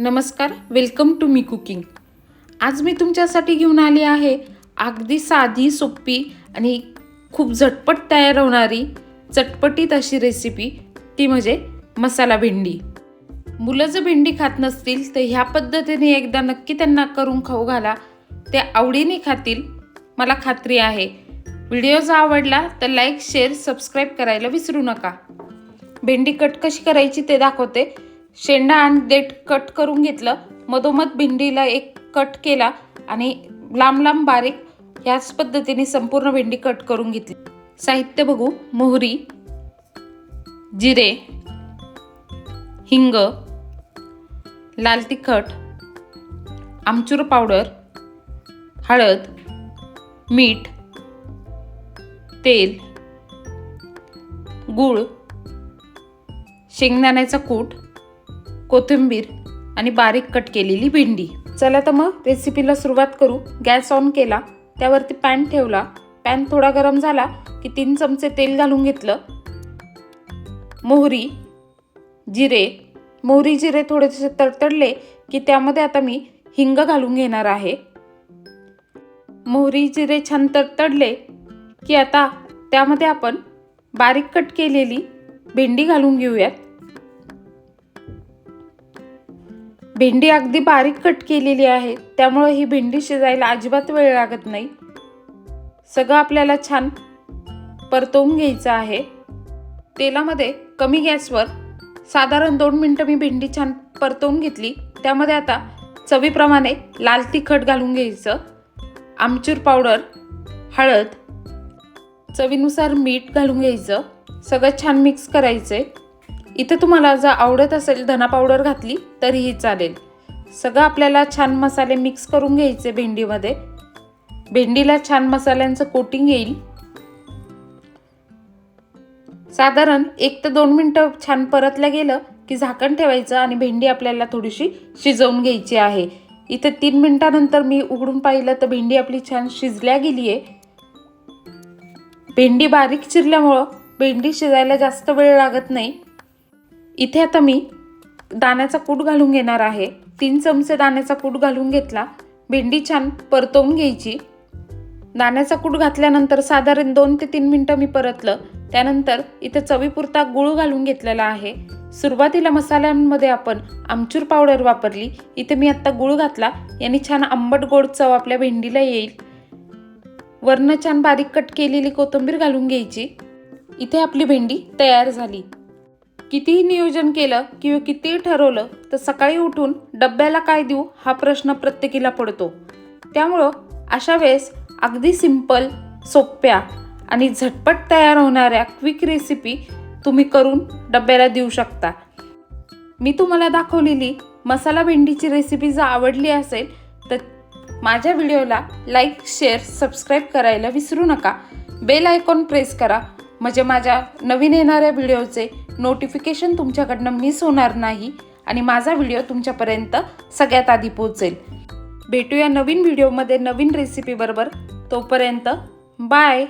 नमस्कार welcome to me cooking आज मी तुमच्यासाठी घेऊन आली आहे अगदी साधी सोपी आणि खूप झटपट तयार होणारी चटपटीत अशी रेसिपी ती म्हणजे मसाला भेंडी. मुलं जर भेंडी खात नसतील तर ह्या पद्धतीने एकदा नक्की त्यांना करून खाऊ घाला. ते आवडीने खातील. मला खात्री आहे. व्हिडिओ जर आवडला तर लाईक शेअर सबस्क्राईब करायला विसरू नका. भेंडी कट कशी करायची ते दाखवते. शेंडा आणि देठ कट करून घेतलं. मधोमध भेंडीला एक कट केला आणि लांब लांब बारीक ह्याच पद्धतीने संपूर्ण भेंडी कट करून घेतली. साहित्य बघू. मोहरी जिरे हिंग लाल तिखट आमचूर पावडर हळद मीठ तेल गूळ शेंगदाण्याचा कूट कोथिंबीर आणि बारीक कट केलेली भेंडी. चला तर मग रेसिपीला सुरुवात करू. गॅस ऑन केला. त्यावरती पॅन ठेवला. पॅन थोडा गरम झाला की तीन चमचे तेल घालून घेतलं. मोहरी जिरे. मोहरी जिरे थोडेसे तडतडले की त्यामध्ये आता मी हिंग घालून घेणार आहे. मोहरी जिरे छान तडतडले की आता त्यामध्ये आपण बारीक कट केलेली भेंडी घालून घेऊयात. भेंडी अगदी बारीक कट केलेली आहे. त्यामुळं ही भेंडी शिजायला अजिबात वेळ लागत नाही. सगळं आपल्याला छान परतवून घ्यायचं आहे. तेलामध्ये कमी गॅसवर साधारण दोन मिनटं मी भेंडी छान परतवून घेतली. त्यामध्ये आता चवीप्रमाणे लाल तिखट घालून घ्यायचं. आमचूर पावडर हळद चवीनुसार मीठ घालून घ्यायचं. सगळं छान मिक्स करायचं इथं तुम्हाला जर आवडत असेल धना पावडर घातली तरीही चालेल. सगळं आपल्याला छान मसाले मिक्स करून घ्यायचे भेंडीमध्ये. भेंडीला छान मसाल्यांचं कोटिंग येईल. साधारण एक ते दोन मिनटं छान परतल्या गेलं की झाकण ठेवायचं आणि भेंडी आपल्याला थोडीशी शिजवून घ्यायची आहे. इथे तीन मिनटानंतर मी उघडून पाहिलं तर भेंडी आपली छान शिजल्या गेली आहे भेंडी बारीक चिरल्यामुळं भेंडी शिजायला जास्त वेळ लागत नाही. इथे आता मी दाण्याचा कूट घालून घेणार आहे. तीन चमचे दाण्याचा कूट घालून घेतला. भेंडी छान परतवून घ्यायची. दाण्याचा कूट घातल्यानंतर साधारण दोन ते तीन मिनटं मी परतलं. त्यानंतर इथे चवीपुरता गुळ घालून घेतलेला आहे. सुरुवातीला मसाल्यांमध्ये आपण आमचूर पावडर वापरली. इथे मी आत्ता गुळ घातला. याने छान आंबट गोड चव आपल्या भेंडीला येईल. वरनं छान बारीक कट केलेली कोथिंबीर घालून घ्यायची. इथे आपली भेंडी तयार झाली. कितीही नियोजन केलं किंवा कितीही ठरवलं तर सकाळी उठून डब्याला काय देऊ हा प्रश्न प्रत्येकीला पडतो. त्यामुळं अशा वेळेस अगदी सिंपल सोप्या आणि झटपट तयार होणाऱ्या क्विक रेसिपी तुम्ही करून डब्याला देऊ शकता. मी तुम्हाला दाखवलेली मसाला भेंडीची रेसिपी जर आवडली असेल तर माझ्या व्हिडिओला लाईक शेअर सबस्क्राईब करायला विसरू नका. बेल आयकॉन प्रेस करा. म्हणजे माझ्या नवीन येणाऱ्या व्हिडिओचे नोटिफिकेशन तुमच्याकडनं मिस होणार नाही आणि माझा व्हिडिओ तुमच्यापर्यंत सगळ्यात आधी पोहोचेल. भेटूया नवीन व्हिडिओमध्ये नवीन रेसिपीबरोबर तोपर्यंत बाय